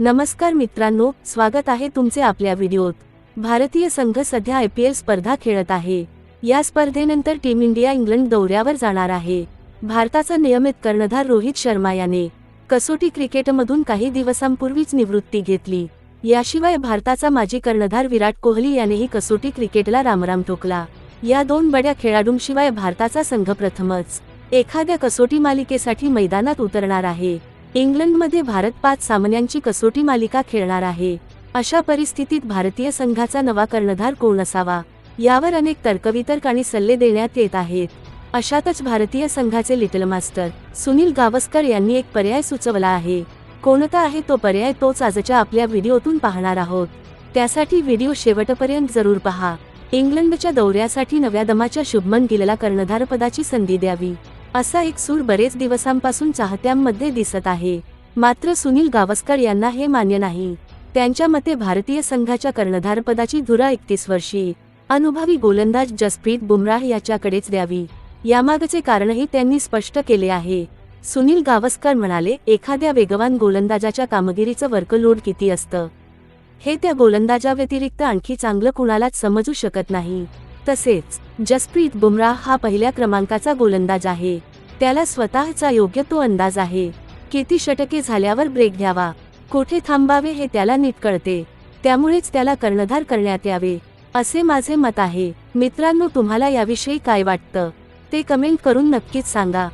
नमस्कार मित्रांनो स्वागत आहे तुमचे आपल्या व्हिडिओत. भारतीय संघ सध्या आय पी एल स्पर्धा खेळत आहे. या स्पर्धेनंतर टीम इंडिया इंग्लंड दौऱ्यावर जाणार आहे. भारताचा नियमित कर्णधार रोहित शर्मा याने कसोटी क्रिकेटमधून काही दिवसांपूर्वीच निवृत्ती घेतली. याशिवाय भारताचा माजी कर्णधार विराट कोहली यानेही कसोटी क्रिकेटला रामराम ठोकला. या दोन बड्या खेळाडूंशिवाय भारताचा संघ प्रथमच. एखाद्या कसोटी मालिकेसाठी मैदानात उतरणार आहे. इंग्लंडमध्ये भारत पाच सामन्यांची कसोटी मालिका खेळणार आहे. अशा परिस्थितीत भारतीय संघाचा नवा कर्णधार कोण असावा? यावर अनेक तर्कवितर्क आणि सल्ले देण्यात येत आहेत. अशातच भारतीय संघाचे लिटल मास्टर सुनील गावस्कर यांनी एक पर्याय सुचवला आहे. कोणता आहे तो पर्याय तोच आजच्या आपल्या व्हिडिओतून पाहणार आहोत. त्यासाठी व्हिडिओ शेवटपर्यंत जरूर पहा. इंग्लंडच्या दौऱ्यासाठी नव्या दमाच्या शुभमन गिलला कर्णधारपदाची संधी द्यावी. असा एक सूर बरेच दिवसांपासून चाहत्यांमध्ये दिसत आहे. मात्र सुनील गावस्कर यांना हे मान्य नाही. त्यांच्या मते भारतीय संघाच्या कर्णधारपदाची धुरा एकतीस वर्षी. अनुभवी गोलंदाज जसप्रीत बुमराह याच्याकडेच द्यावी. यामागचे कारणही त्यांनी स्पष्ट केले आहे. सुनील गावस्कर म्हणाले एखाद्या वेगवान गोलंदाजाच्या कामगिरीचं वर्कलोड किती असतं? हे त्या गोलंदाजाव्यतिरिक्त आणखी चांगलं कुणालाच समजू शकत नाही. तसेच जसप्रीत बुमराह हा पहिल्या क्रमांकाचा गोलंदाज आहे. त्याला स्वतःचा योग्य तो अंदाज आहे. किती षटके झाल्यावर ब्रेक घ्यावा. कोठे थांबावे हे त्याला नीट कळते. त्यामुळेच त्याला कर्णधार करण्यात यावे. असे माझे मत आहे. मित्रांनो तुम्हाला याविषयी काय वाटतं? ते कमेंट करून नक्कीच सांगा.